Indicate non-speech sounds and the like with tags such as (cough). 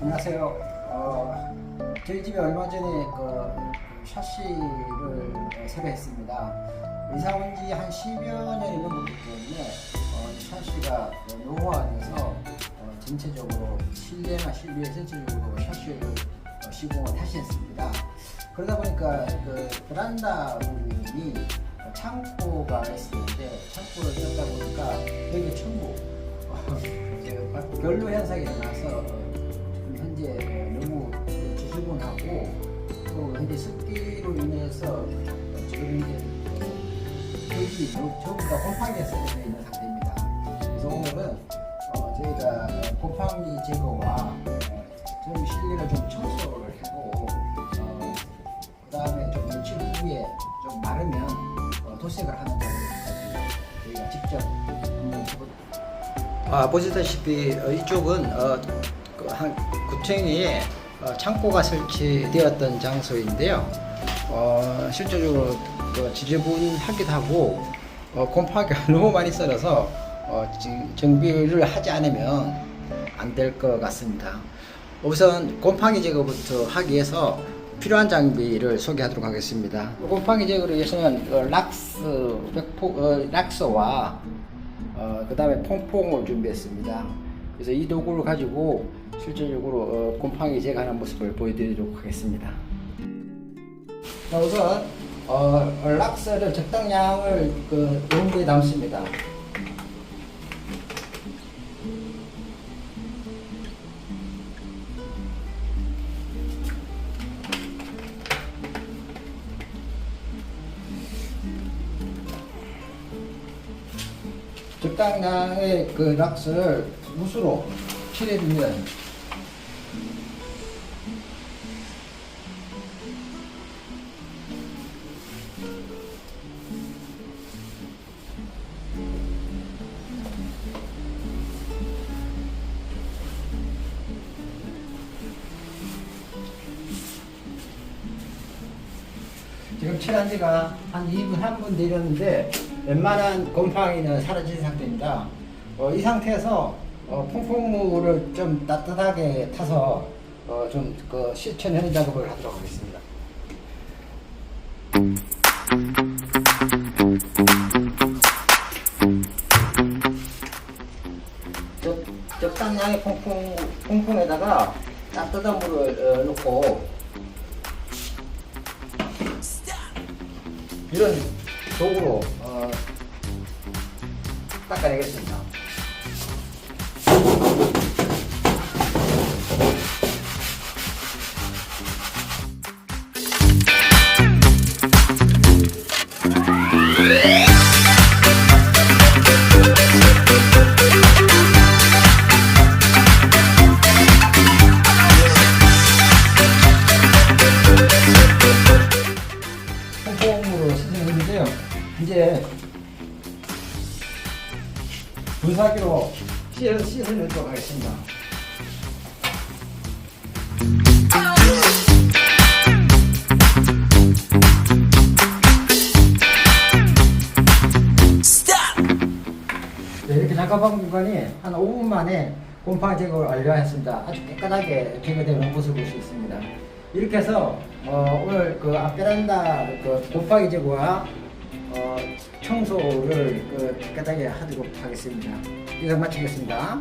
안녕하세요. 어, 저희 집에 얼마 전에 그 샤시를 세배했습니다. 이사 온 지 한 10여 년이 넘었기 때문에 어, 이 샤시가 노후화돼서 어, 전체적으로 실내나 실외 전체적으로 샤시를 어, 시공을 다시 했습니다. 그러다 보니까 그 베란다 부분이 창고가 있었는데 창고를 뜯다 보니까 여기 천국 어, 결로 현상이 일어나서 지금 현재 너무 지저분하고 또 현재 습기로 인해서 지금 이제 여기 전부 다 곰팡이가 쌓여 있는 상태입니다. 그래서 오늘은 어, 저희가 곰팡이 제거와 어, 좀 실내를 좀 청소를 하고 어, 그 다음에 좀 며칠 후에 좀 마르면 어, 도색을 하는 작업까지 저희가 직접 한번 해보도록 아, 보시다시피 어, 이쪽은 어, 그한 구층에 어, 창고가 설치되었던 장소인데요. 어, 실제적으로 그 지저분하기도 하고 어, 곰팡이가 (laughs) 너무 많이 썰어서 어, 지- 정비를 하지 않으면 안 될 것 같습니다. 우선 곰팡이 제거부터 하기 위해서 필요한 장비를 소개하도록 하겠습니다. 곰팡이 제거를 위해서는 어, 락스 백포, 어, 락스와 어, 그 다음에 퐁퐁을 준비했습니다. 그래서 이 도구를 가지고 실질적으로 어, 곰팡이 제거하는 모습을 보여드리도록 하겠습니다. 자, 우선 어, 락스를 적당량을 그 용기에 담습니다. 적당량의 그 락스를 붓으로 칠해주면 지금 칠한 지가 한 2분, 3분 되렸는데 웬만한 곰팡이는 사라진 상태입니다. 어, 이 상태에서 어, 퐁퐁물을 좀 따뜻하게 타서 어, 좀그 실천하는 작업을 하도록 하겠습니다. 적, 적당량의 퐁퐁, 퐁퐁에다가 따뜻한 물을 어, 넣고 이런 도구로 어, 닦아내겠습니다. 이제 분사기로 씻어, 씻어내도록 하겠습니다. 네, 이렇게 작업한 공간이 한 5분 만에 곰팡이 제거를 완료했습니다. 아주 깨끗하게 제거되는 모습을 볼 수 있습니다. 이렇게 해서 어, 오늘 그 앞베란다 그 곰팡이 제거와 어, 청소를 그 깨끗하게 하도록 하겠습니다. 이상 마치겠습니다.